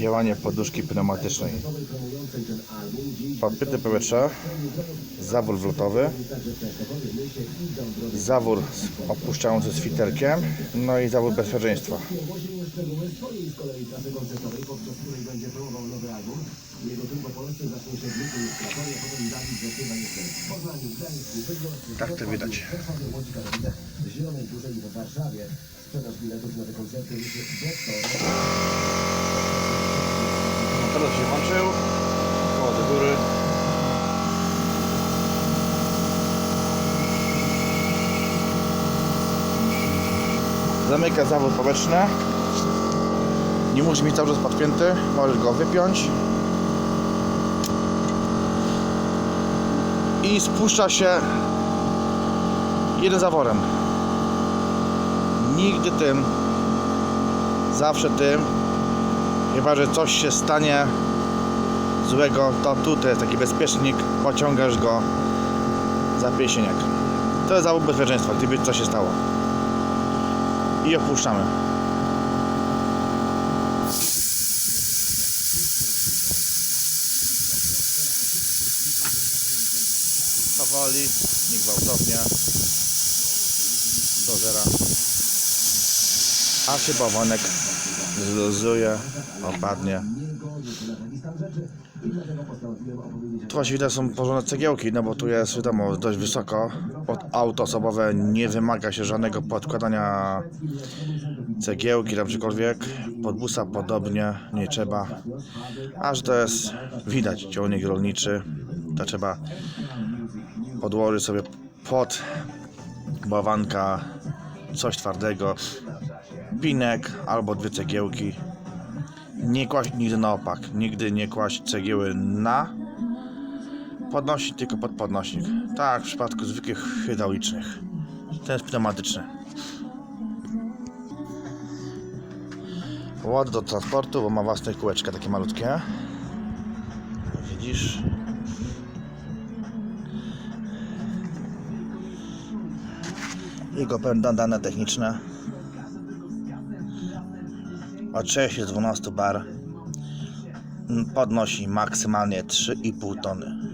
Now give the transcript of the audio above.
działanie poduszki pneumatycznej. Podpyty powietrza, zawór wlotowy, zawór opuszczający z fiterkiem, no i zawór bezpieczeństwa. Tak to widać. Teraz się włączył. Koło do góry. Zamyka zawód powietrzny. Nie musi być cały czas podpięty. Możesz go wypiąć. I spuszcza się jeden zaworem. Nigdy tym. Zawsze tym. Chyba, że coś się stanie złego, to tutaj jest taki bezpiecznik, pociągasz go za piesieniak. To jest zawód bezpieczeństwa, gdyby coś się stało. I opuszczamy. Powoli, niegwałtownie. Do zera. A bawonek zluzuje, opadnie. Tu właśnie widać są porządne cegiełki, no bo tu jest wiadomo dość wysoko. Pod auto osobowe nie wymaga się żadnego podkładania cegiełki tam czykolwiek. Pod busa podobnie nie trzeba. Aż to jest widać ciągnik rolniczy. To trzeba podłożyć sobie pod bawanka coś twardego. Pinek albo dwie cegiełki nie kłaść nigdy na opak. Nigdy nie kłaść cegieły na podnośnik, tylko pod podnośnik. Tak, w przypadku zwykłych hydraulicznych. Ten jest pneumatyczny. Ład do transportu, bo ma własne kółeczka takie malutkie. Widzisz? Jego będą dane techniczne. Od 6 do 12 bar podnosi maksymalnie 3,5 tony.